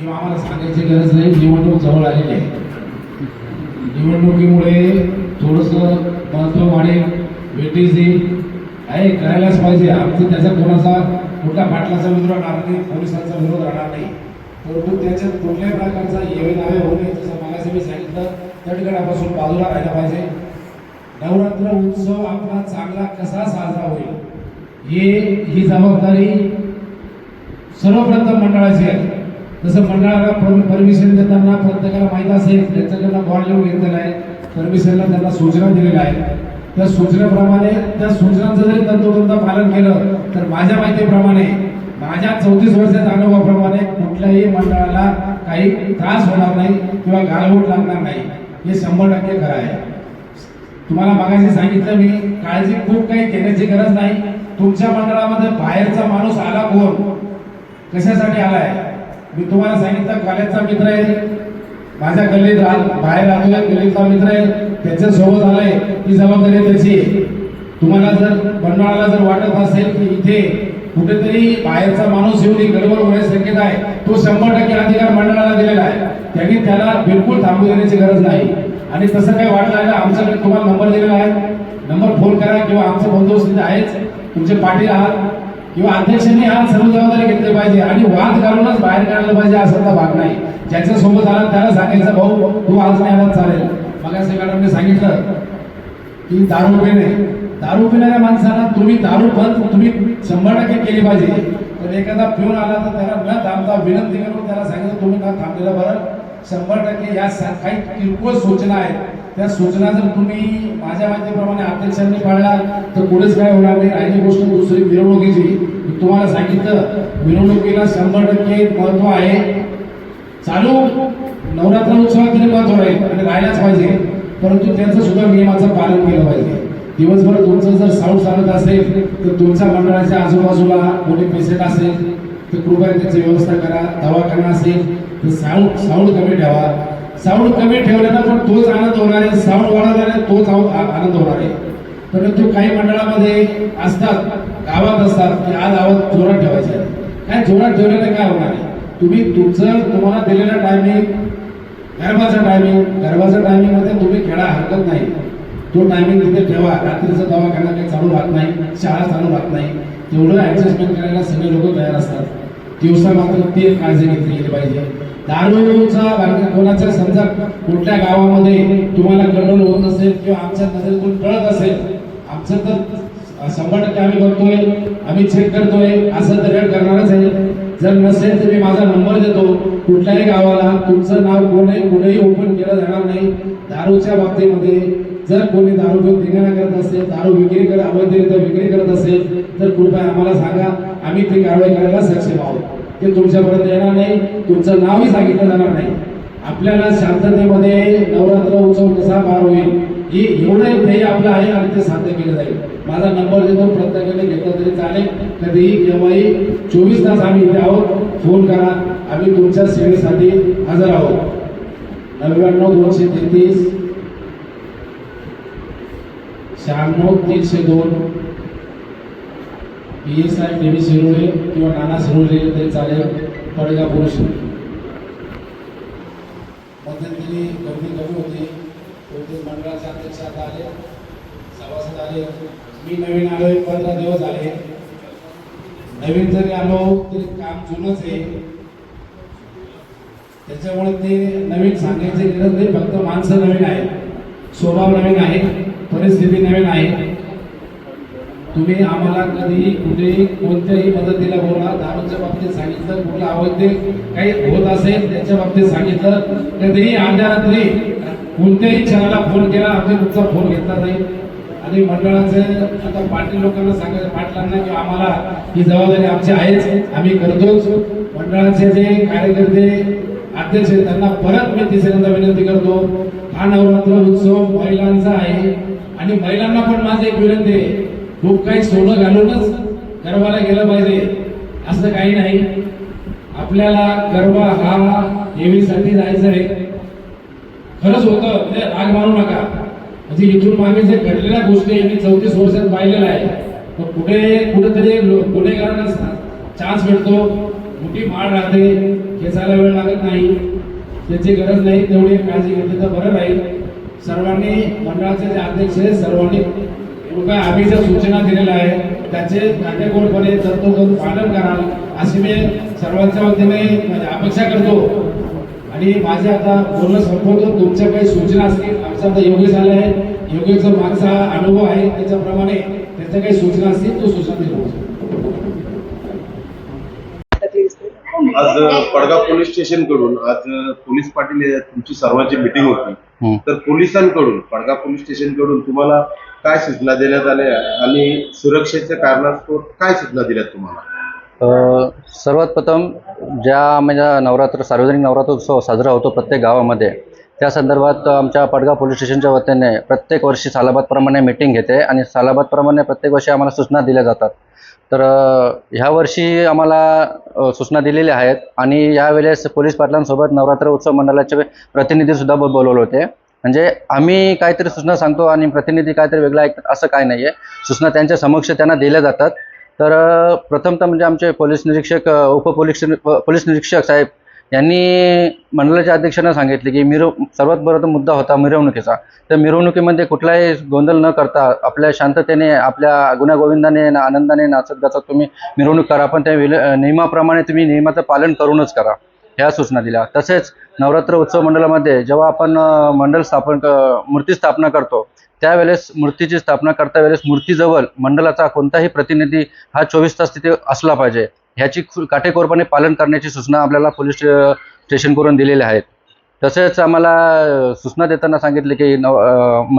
किंवा आम्हाला सांगायची गरज नाही. निवडणूक जवळ आलेली आहे. निवडणुकीमुळे थोडंसं महत्त्व वाढेल. भेटीस येईल आहे करायलाच पाहिजे. आमचं त्याचा कोणाचा कुठला पाटलाचा विरोध राहणार नाही. पोलिसांचा विरोध राहणार नाही. परंतु त्याच्यात कुठल्याही प्रकारचा येवे नावे होणे जसं मागाशी मी सांगितलं तडगडापासून बाजूला राहायला पाहिजे. नवरात्र उत्सव आपला चांगला कसा साजरा होईल? हे ही जबाबदारी सर्वप्रथम मंडळाची आहे. जसं मंडळाला परमिशन देताना प्रत्येकाला माहीत असेल त्यांच्याकडनं बॉल लिहून घेतलेला आहे. परमिशनला त्यांना सूचना दिलेल्या आहेत. त्या सूचनेप्रमाणे त्या सूचनांचं जरी तंतोतंत पालन केलं तर माझ्या माहितीप्रमाणे माझ्या चौतीस वर्षाच्या अनुभवाप्रमाणे कुठल्याही मंडळाला काही त्रास होणार नाही किंवा गालबोट लागणार नाही. हे शंभर टक्के खरं आहे. तुम्हाला मागाशी सांगितलं मी काळजी खूप काही घेण्याची गरज नाही. तुमच्या मंडळामध्ये बाहेरचा माणूस आला कोण? कशासाठी आलाय? मी तुम्हाला सांगितलं कॉलेजचा मित्र आहे. माझ्या गल्लीत राह बाहेर राहतोय गल्लीचा मित्र आहे. त्याच्या सोबत आलाय. ही जबाबदारी त्याची. आहे. तुम्हाला जर मंडळाला जर वाटत असेल की इथे कुठेतरी बाहेरचा माणूस येऊन ही गडबड होण्याची शक्यता आहे तो शंभर टक्के अधिकार मंडळाला दिलेला आहे. त्यांनी त्याला बिलकुल थांबू देण्याची गरज नाही. आणि तसं काही वाटलं आमच्याकडे तुम्हाला नंबर दिलेला आहे. नंबर फोन करा किंवा आमचं बंदोबस्त इथे आहेच. तुमचे पाटील आहात. किंवा अध्यक्षांनी हा सर्व जबाबदारी घेतली पाहिजे आणि वाद घालूनच बाहेर काढलं पाहिजे असा भाग नाही. ज्याच्या सोबत आला त्याला सांगायचं भाऊ तू आज नाही आला चालेल. मग मॅडमने सांगितलं की दारू पिणे. दारू पिणाऱ्या माणसाला तुम्ही दारू बंद तुम्ही शंभर टक्के केली पाहिजे. तर एखादा पिऊन आला तर त्याला न थांबता विनंती करून त्याला सांगितलं तुम्ही का थांबलेलं बरं. शंभर टक्के या काही किरकोळ सूचना आहेत. त्या सूचना जर तुम्ही माझ्या माहितीप्रमाणे अध्यक्षांनी पाळला तर पुढेच काय होणार नाही? राहिली गोष्ट दुसरी मिरवणुकीची. तुम्हाला सांगितलं मिरवणुकीला शंभर टक्के महत्त्व आहे. चालू नवरात्र उत्सवात तरी महत्त्व आहे आणि राहायलाच पाहिजे. परंतु त्यांचं सुद्धा नियमाचं पालन केलं पाहिजे. दिवसभर तुमचं जर साऊंड चालत असेल तर तुमच्या मंडळाच्या आजूबाजूला कोणी पेशंट असेल तर कृपया त्याची व्यवस्था करा. दवाखाना असेल तर साऊंड साऊंड कमी ठेवा. साऊंड कमी ठेवल्यानं पण तोच आनंद होणार आहे. साऊंड वाढवल्याने तोच आनंद होणार आहे. परंतु काही मंडळामध्ये असतात गावात असतात की आज आवाज जोरात ठेवायचे काय जोरात ठेवल्याने काय होणार आहे? तुम्ही तुमचं तुम्हाला दिलेला टायमिंग गर्भाचा टायमिंग गरबाच्या टायमिंगमध्ये तुम्ही खेळा हरकत नाही. तो टायमिंग तिथे ठेवा. रात्रीचा दवाखाना काही चालू राहत नाही शाळा चालू राहत नाही. तेवढं ऍडजस्टमेंट करायला सगळे लोक तयार असतात. दिवसा मात्र ते काळजी घेतली गेली पाहिजे. दारूचा कोणाचा कोणाच्या समजा कुठल्या गावामध्ये तुम्हाला कंट्रोल होत नसेल किंवा आमच्या नजरेतून कळत असेल आमचं तर शंभर टक्के आम्ही करतोय आम्ही चेक करतोय असं तर रेड करणारच आहे. जर नसेल तर मी माझा नंबर देतो. कुठल्याही गावाला तुमचं नाव कोणी कुठेही ओपन केलं जाणार नाही. दारूच्या बाबतीमध्ये जर कोणी दारू घेऊन धिंगाणा करत असेल दारू विक्री करत अवैधरित्या विक्री करत असेल तर कृपया आम्हाला सांगा. आम्ही ती कारवाई करायला सक्षम आहोत. ते तुमच्यापर्यंत येणार नाही. तुमचं नावही सांगितलं जाणार नाही. आपल्याला शांततेमध्ये नवरात्र उत्सव कसा पार होईल हे एवढं एक ध्येय आपलं आहे आणि ते साध्य केलं जाईल. माझा नंबर देतो प्रत्येकाने घेतला तरी चालेल. कधीही केव्हाही चोवीस तास आम्ही इथे आहोत. फोन करा. आम्ही तुमच्या सेवेसाठी हजर आहोत. नव्याण्णव दोनशे तेहतीस शहाण्णव तीनशे दोन P S I T V Shirole किंवा नाना शिरोळे तरी चालेल पडगा पुरुष. मध्यंतरी गर्दी कमी होती. कोणते मंडळाचे अध्यक्ष आता आले. सभासद आले. मी नवीन आलो एक पंधरा दिवस आले नवीन जरी आलो तरी काम जुनंच आहे. त्याच्यामुळे ते नवीन सांगायची गरज नाही फक्त माणसं नवीन आहेत. स्वभाव नवीन आहे. परिस्थिती नवीन आहे. तुम्ही आम्हाला कधी कुठेही कोणत्याही मदतीला बोला. दारूच्या बाबतीत सांगितलं कुठलं अवैध काही होत असेल त्याच्या बाबतीत सांगितलं. कधीही आमच्या रात्री कोणत्याही क्षणाला फोन केला आम्ही तुमचा फोन घेतला नाही. आणि मंडळाचे आता पाटील लोकांना सांगायचं पाटलांना की आम्हाला ही जबाबदारी आमची आहेच आम्ही करतोच. मंडळाचे जे कार्यकर्ते अध्यक्ष आहेत त्यांना परत मी तिसऱ्यांदा विनंती करतो हा नवरात्र उत्सव महिलांचा आहे. आणि महिलांना पण माझी एक विनंती आहे खूप काही सोनं घालूनच गरबाला गेलं पाहिजे. असं काही नाही. आपल्याला गरबा हा देवीसाठी जायचं आहे. खरंच होतं म्हणजे राग मानू नका. म्हणजे इथून मागे जे घडलेल्या गोष्टी मी चौतीस वर्षात पाहिलेल्या आहे. पण कुठे कुठेतरी लो- गुन्हेगारांना चान्स भेटतो मोठी माळ राहते. खेचायला वेळ लागत नाही. त्याची गरज नाही तेवढी काळजी घेतली तर बरं राहील. सर्वांनी मंडळाचे जे अध्यक्ष आहेत सर्वांनी काय आम्ही ज्या सूचना दिलेल्या आहे त्याचे काटेकोरपणे तंतोतंत पालन कराल अशी मी सर्वांच्या वतीने अपेक्षा करतो. आणि माझे आता बोलणं संपवतो. तुमच्या काही सूचना असतील आमचा आता योगेश आला आहे. योगेशचा मागचा अनुभव आहे त्याच्याप्रमाणे त्याच्या काही सूचना असतील तो सूचना दिल्या आज पडगाव पोलीस स्टेशनकडून आज पोलीस पाटील हे तुमची सर्वांची मिटिंग होती. तर पोलिसांकडून पडगाव पोलीस स्टेशनकडून तुम्हाला काय सूचना देण्यात आल्या आणि सुरक्षेच्या कारणास्तव काय सूचना दिल्यात तुम्हाला? अ, सर्वात प्रथम ज्या माझ्या नवरात्र सार्वजनिक नवरात्रोत्सव साजरा होतो प्रत्येक गावामध्ये त्या संदर्भात आमच्या पडगाव पोलीस स्टेशनच्या वतीने प्रत्येक वर्षी सालाबादप्रमाणे मीटिंग घेते आणि सालाबादप्रमाणे प्रत्येक वर्षी आम्हाला सूचना दिल्या जातात. तर अ, ह्या वर्षी आम्हाला अ, सूचना दिलेल्या आहेत आणि यावेळेस पोलीस पाटलांसोबत नवरात्र उत्सव मंडळाचे प्रतिनिधीसुद्धा ब- बोलवले होते. म्हणजे आम्ही काहीतरी सूचना सांगतो आणि प्रतिनिधी काहीतरी वेगळं ऐकतात असं काय नाही आहे सूचना त्यांच्या समक्ष त्यांना दिल्या जातात. तर प्रथमतः म्हणजे आमचे पोलीस निरीक्षक उप उपपोलीस पोलीस निरीक्षक साहेब यांनी मंडळाच्या अध्यक्षांना सांगितले की मिरव सर्वात प्रथम मुद्दा होता मिरवणुकीचा. तर मिरवणुकीमध्ये कुठलाही गोंधळ न करता आपल्या शांततेने आपल्या गुण्यागोविंदाने आनंदाने नाचत गाचत तुम्ही मिरवणूक करा. पण त्या विल- नियमाप्रमाणे तुम्ही नियमाचं पालन करूनच करा. ह्या सूचना दिल्या. तसेच नवरात्र उत्सव मंडळामध्ये जेव्हा आपण मंडळ स्थापन क- मूर्ती स्थापना करतो त्यावेळेस मूर्तीची स्थापना करता वेळेस मूर्तीजवळ मंडळाचा कोणताही प्रतिनिधी हा चोवीस तास तिथे असला पाहिजे ह्याची खु- काटेकोरपणे पालन करण्याची सूचना आपल्याला पोलीस स्टेशनकडून दिलेल्या आहेत. तसेच आम्हाला सूचना देताना सांगितले की नव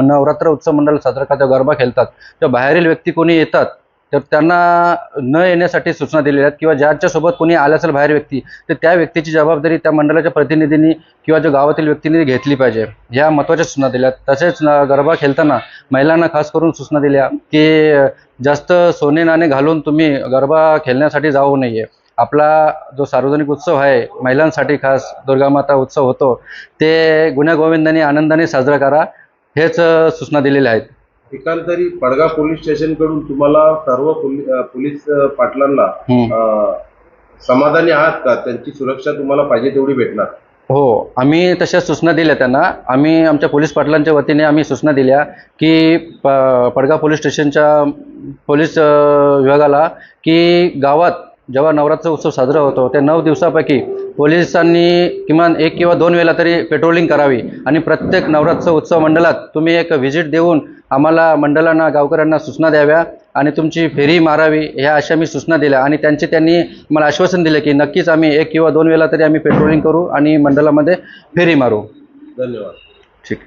नवरात्र उत्सव मंडळ साजरा करता गरबा खेळतात. तर बाहेरील व्यक्ती कोणी येतात तर त्यांना न येण्यासाठी सूचना दिलेल्या आहेत किंवा ज्यांच्यासोबत कोणी आलं असेल बाहेर व्यक्ती तर त्या व्यक्तीची जबाबदारी त्या मंडळाच्या प्रतिनिधींनी किंवा जो गावातील व्यक्तींनी घेतली पाहिजे. ह्या महत्त्वाच्या सूचना दिल्या तसेच गरबा खेळताना महिलांना खास करून सूचना दिल्या की जास्त सोने नाणे घालून तुम्ही गरबा खेळण्यासाठी जाऊ नये. आपला जो सार्वजनिक उत्सव आहे महिलांसाठी खास दुर्गामाता उत्सव होतो ते गुण्यागोविंदाने आनंदाने साजरा करा हेच सूचना दिलेल्या आहेत. एकांतरी पडगाव पोलीस स्टेशनकडून तुम्हाला सर्व पोलीस पाटलांना समाधानी आहात का? त्यांची सुरक्षा तुम्हाला पाहिजे तेवढी भेटणार. हो आम्ही तशा सूचना दिल्या त्यांना. आम्ही आमच्या पोलीस पाटलांच्या वतीने आम्ही सूचना दिल्या की प पडगाव पोलीस स्टेशनच्या पोलीस विभागाला की गावात जेव्हा नवरात्र उत्सव साजरा होतो त्या नऊ दिवसापैकी पोलिसांनी किमान एक किंवा दोन वेळा तरी पेट्रोलिंग करावी. आणि प्रत्येक नवरात्र उत्सव मंडळात तुम्ही एक व्हिजिट देऊन आम्हाला मंडळांना गावकऱ्यांना सूचना द्याव्या आणि तुमची फेरी मारावी ह्या अशा मी सूचना दिल्या. आणि त्यांचे त्यांनी मला आश्वासन दिले की नक्कीच आम्ही एक किंवा दोन वेळा तरी आम्ही पेट्रोलिंग करू आणि मंडळामध्ये फेरी मारू. धन्यवाद. ठीक.